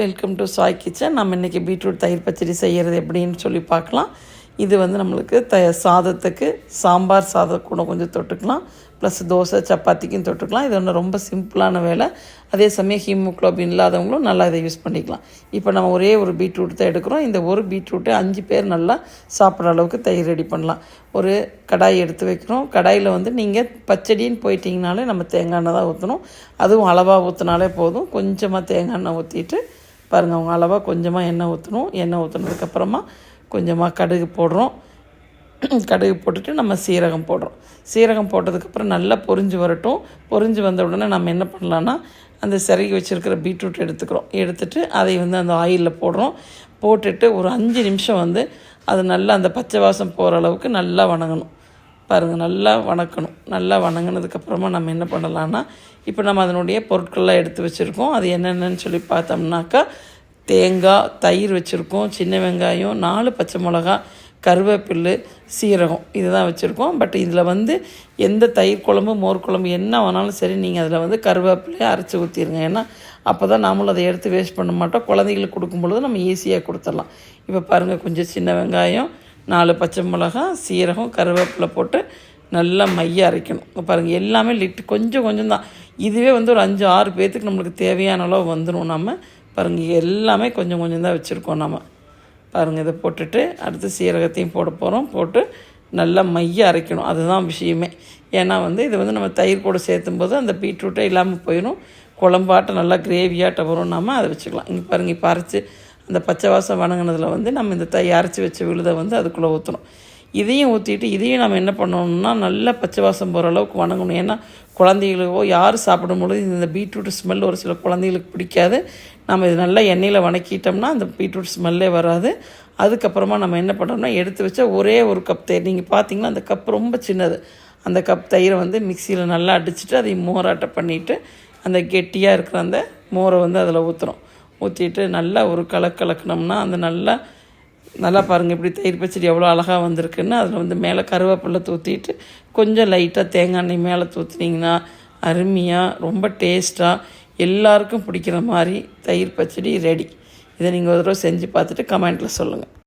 Welcome to Sai kitchen நம்ம இன்றைக்கி beetroot தயிர் பச்சடி செய்கிறது எப்படின்னு சொல்லி பார்க்கலாம். இது வந்து நம்மளுக்கு த சாதத்துக்கு சாம்பார் சாதம் கூட கொஞ்சம் தொட்டுக்கலாம். ப்ளஸ் தோசை சப்பாத்திக்கும் தொட்டுக்கலாம். இது ஒன்று ரொம்ப சிம்பிளான வேலை. அதே சமயம் ஹீமோக்ளோபின் இல்லாதவங்களும் நல்லா இதை யூஸ் பண்ணிக்கலாம். இப்போ நம்ம ஒரே ஒரு பீட்ரூட் தான் எடுக்கிறோம். இந்த ஒரு பீட்ரூட்டு அஞ்சு பேர் நல்லா சாப்பிட்ற அளவுக்கு தயிர் ரெடி பண்ணலாம். ஒரு கடாய் எடுத்து வைக்கிறோம். கடாயில் வந்து நீங்கள் பச்சடின்னு போயிட்டீங்கனாலே நம்ம தேங்காய் எண்ணெய் தான் ஊற்றணும் அதுவும் அளவாக ஊற்றினாலே போதும். கொஞ்சமாக தேங்காய் எண்ணெய் ஊற்றிட்டு பாருங்கள் அவங்க அளவாக கொஞ்சமாக எண்ணெய் ஊற்றணும் எண்ணெய் ஊற்றுனதுக்கப்புறமா கொஞ்சமாக கடுகு போடுறோம். கடுகு போட்டுட்டு நம்ம சீரகம் போடுறோம். சீரகம் போட்டதுக்கப்புறம் நல்லா பொரிஞ்சு வரட்டும். பொரிஞ்சு வந்த உடனே நம்ம என்ன பண்ணலான்னா அந்த சிறகி வச்சுருக்கிற பீட்ரூட் எடுத்துக்கிறோம். எடுத்துட்டு அதை வந்து அந்த ஆயிலில் போடுறோம். போட்டுட்டு ஒரு அஞ்சு நிமிஷம் வந்து அது நல்லா அந்த பச்சை வாசம் போகிற அளவுக்கு நல்லா வணங்கணும். பாருங்கள் நல்லா வணக்கணும். நல்லா வணங்கினதுக்கப்புறமா நம்ம என்ன பண்ணலான்னா இப்போ நம்ம அதனுடைய பொருட்கள்லாம் எடுத்து வச்சுருக்கோம். அது என்னென்னு சொல்லி பார்த்தோம்னாக்கா தேங்காய் தயிர் வச்சுருக்கோம் சின்ன வெங்காயம் நாலு பச்சை மிளகா கருவேப்பில்லு சீரகம் இதுதான் வச்சுருக்கோம். பட் இதில் வந்து எந்த தயிர் குழம்பு மோர் குழம்பு என்ன வேணாலும் சரி நீங்கள் அதில் வந்து கருவேப்பிலையை அரைச்சி ஊற்றிடுங்க ஏன்னா அப்போ தான் நாமளும் அதை எடுத்து வேஸ்ட் பண்ண மாட்டோம். குழந்தைங்களுக்கு கொடுக்கும் பொழுது நம்ம ஈஸியாக கொடுத்துடலாம். இப்போ பாருங்கள் கொஞ்சம் சின்ன வெங்காயம் நாலு பச்சை மிளகா சீரகம் கருவேப்பிலை போட்டு நல்லா மைய அரைக்கணும். பாருங்கள் எல்லாமே லிட்டு கொஞ்சம் கொஞ்சம் தான். இதுவே வந்து ஒரு அஞ்சு ஆறு பேர்த்துக்கு நம்மளுக்கு தேவையான அளவு வந்துடும் நம்ம பாருங்கள் எல்லாமே கொஞ்சம் கொஞ்சம் தான் வச்சுருக்கோம் நம்ம பாருங்கள் இதை போட்டுட்டு அடுத்து சீரகத்தையும் போட போகிறோம் போட்டு நல்லா மைய அரைக்கணும். அதுதான் விஷயமே. ஏன்னா வந்து இது வந்து நம்ம தயிர் கூட சேர்த்தும் போது அந்த பீட்ரூட்டே இல்லாமல் போயிடும் குழம்பாட்டம் நல்லா கிரேவியாட்டம் வரும். நம்ம அதை வச்சுக்கலாம். இங்கே பாருங்கள் இப்போ அரைச்சி அந்த பச்சை வாசம் வணங்கினதில் வந்து நம்ம இந்த தை அரைச்சி வச்ச விழுதை வந்து அதுக்குள்ளே ஊற்றணும் இதையும் ஊற்றிட்டு இதையும் நம்ம என்ன பண்ணணும்னா நல்லா பச்சை வாசம் போகிற அளவுக்கு வணங்கணும். ஏன்னா குழந்தைகளுக்கோ யார் சாப்பிடும் பொழுது இந்த பீட்ரூட் ஸ்மெல் ஒரு சில குழந்தைகளுக்கு பிடிக்காது. நம்ம இது நல்லா எண்ணெயில் வணக்கிட்டோம்னா அந்த பீட்ரூட் ஸ்மெல்லே வராது. அதுக்கப்புறமா நம்ம என்ன பண்ணுறோம்னா எடுத்து வச்சா ஒரே ஒரு கப் தயிர். நீங்கள் பார்த்தீங்கன்னா அந்த கப் ரொம்ப சின்னது. அந்த கப் தயிரை வந்து மிக்சியில் நல்லா அடிச்சுட்டு அதை மோராட்டை பண்ணிவிட்டு அந்த கெட்டியாக இருக்கிற அந்த மோரை வந்து அதில் ஊற்றுறோம் ஊற்றிட்டு நல்லா ஒரு கலக்கு கலக்கினோம்னா அந்த நல்லா நல்லா பாருங்கள் இப்படி தயிர் பச்சடி எவ்வளோ அழகாக வந்திருக்குன்னு. அதில் வந்து மேலே கருவேப்பிலை தூத்திட்டு கொஞ்சம் லைட்டாக தேங்காய் எண்ணெய் மேலே தூற்றினீங்கன்னா அருமையாக ரொம்ப டேஸ்ட்டாக எல்லாருக்கும் பிடிக்கிற மாதிரி தயிர் பச்சடி ரெடி இதை நீங்கள் ஒரு தடவை செஞ்சு பார்த்துட்டு கமெண்ட்டில் சொல்லுங்கள்